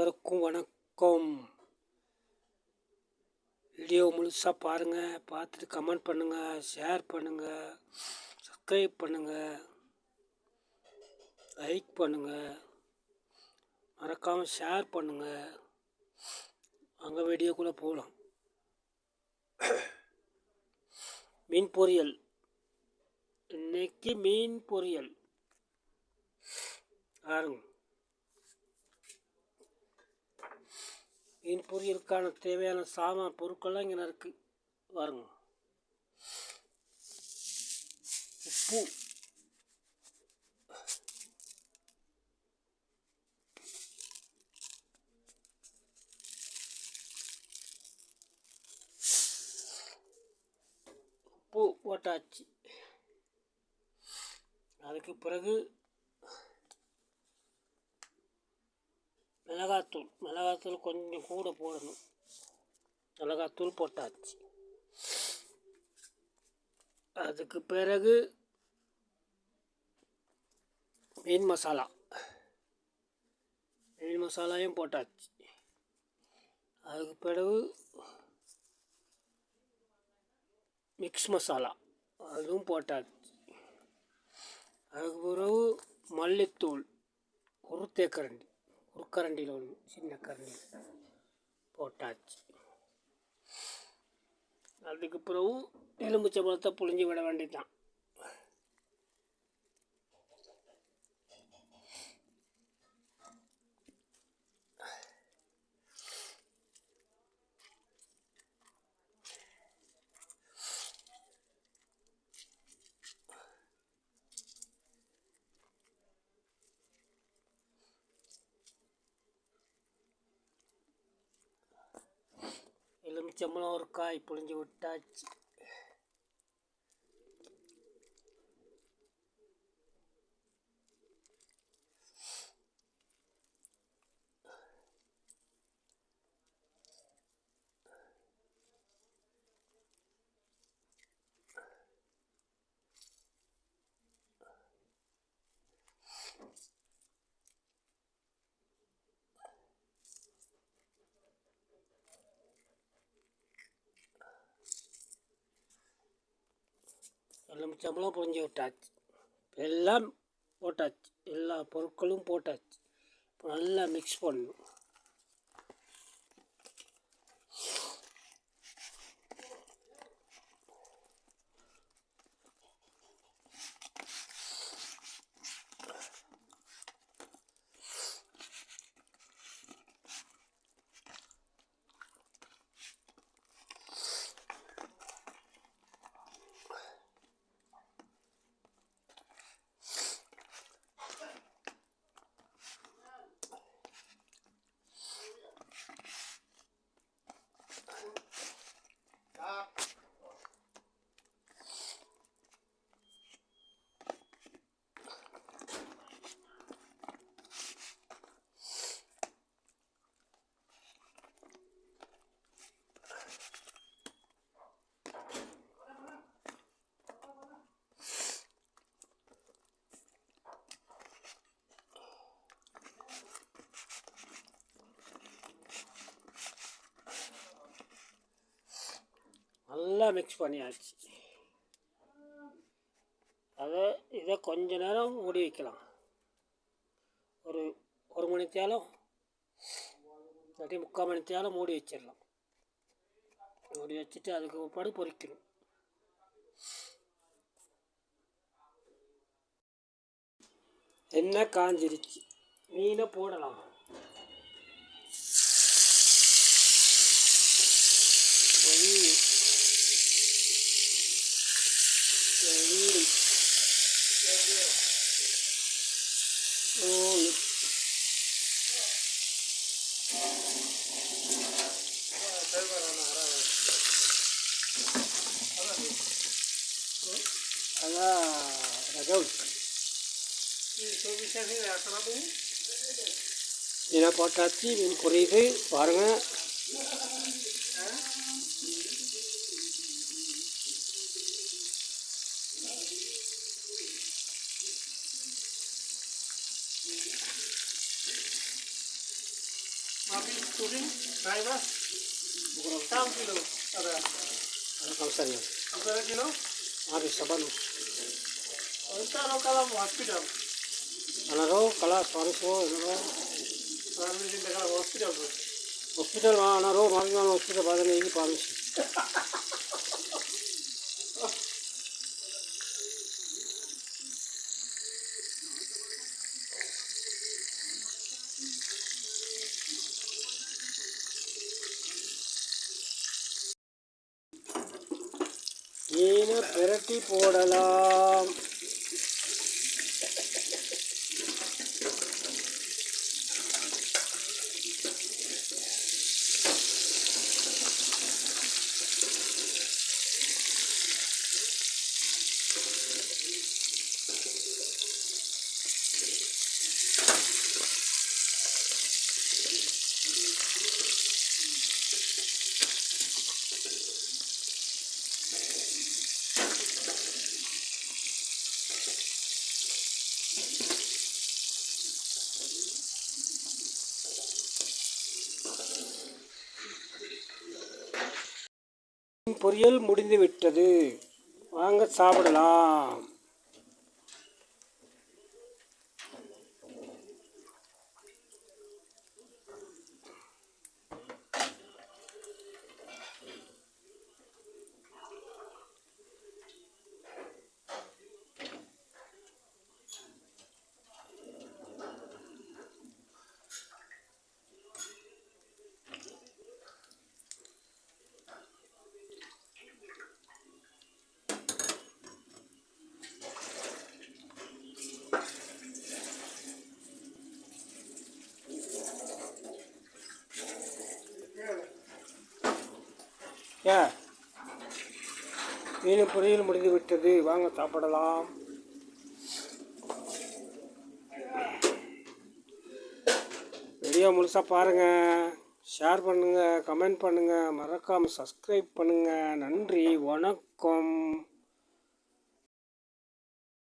அனைவருக்கும் வணக்கம். வீடியோ முழுசாக பாருங்கள் பார்த்துட்டு கமெண்ட் பண்ணுங்கள் ஷேர் பண்ணுங்கள் சப்ஸ்கிரைப் பண்ணுங்கள் லைக் பண்ணுங்கள் மறக்காமல் ஷேர் பண்ணுங்கள் அங்கே வீடியோக்குள்ளே போகலாம் மீன் பொரியல். இன்னைக்கு மீன் பொரியல். பாருங்க. மீன் பொரியலுக்கான தேவையான சாமான் பொருட்கள்லாம் இங்கே இருக்குது பாருங்க. உப்பு. உப்பு போட்டாச்சு. அதுக்கு பிறகு மிளகாத்தூள் மிளகாத்தூள் கொஞ்சம் கூட போடணும். மிளகாத்தூள் போட்டாச்சு. அதுக்கு பிறகு மீன் மசாலா. மீன் மசாலாயும் போட்டாச்சு. அதுக்கு பிறகு மிக்ஸ் மசாலா அதுவும் போட்டாச்சு. அதுக்கு பிறகு மல்லித்தூள் ஒரு தேக்கரண்டி. உக்கரண்டியில் ஒன்று சின்ன கரண்டி போட்டாச்சு. அதுக்கு பிறகு எலும்புச்சை பழத்தை புழிஞ்சு விட வேண்டியதான் எலுமிச்சம்பழம் ஒரு காய் புழிஞ்சு விட்டாச்சு. எலுமிச்சம்பளம் புரிஞ்சு விட்டாச்சு. எல்லாம் போட்டாச்சு. எல்லா பொருட்களும் போட்டாச்சு. இப்போ நல்லா மிக்ஸ் பண்ணணும். நல்லா மிக்ஸ் பண்ணியாச்சு. அதை இதை கொஞ்ச நேரம் மூடி வைக்கலாம். ஒரு ஒரு மணித்தாலும் இல்லாட்டி முக்கால் மணித்தாலும் மூடி வச்சிடலாம். மூடி வச்சுட்டு அதுக்கு பிற்பாடு பொரிக்கணும் எண்ணெய் காஞ்சிருச்சு. மீனை போடலாம். பொரி ரெண்டு மூணு அதான் ரகவுட் மீனை போட்டாச்சு மீன் பொரியுது பாருங்கள் ड्राइभर काम किलो एउटा किलो आधी सबान ఉంటాను కదా హాస్పిటల్ అనరు కళా స్వామికో స్వామి హాస్పిటల్ హాస్పిటల్ అనరు మామిడి హాస్పిటల్ బాధ పాలిసి மீனை பிரட்டி போடலாம். பொரியல் முடிந்துவிட்டது. வாங்க சாப்பிடலாம். மீன் பொரியல் முடிந்து விட்டது வாங்க சாப்பிடலாம். வீடியோ முழுசாக பாருங்கள் ஷேர் பண்ணுங்கள் கமெண்ட் பண்ணுங்கள் மறக்காமல் சப்ஸ்கிரைப் பண்ணுங்கள் நன்றி வணக்கம்.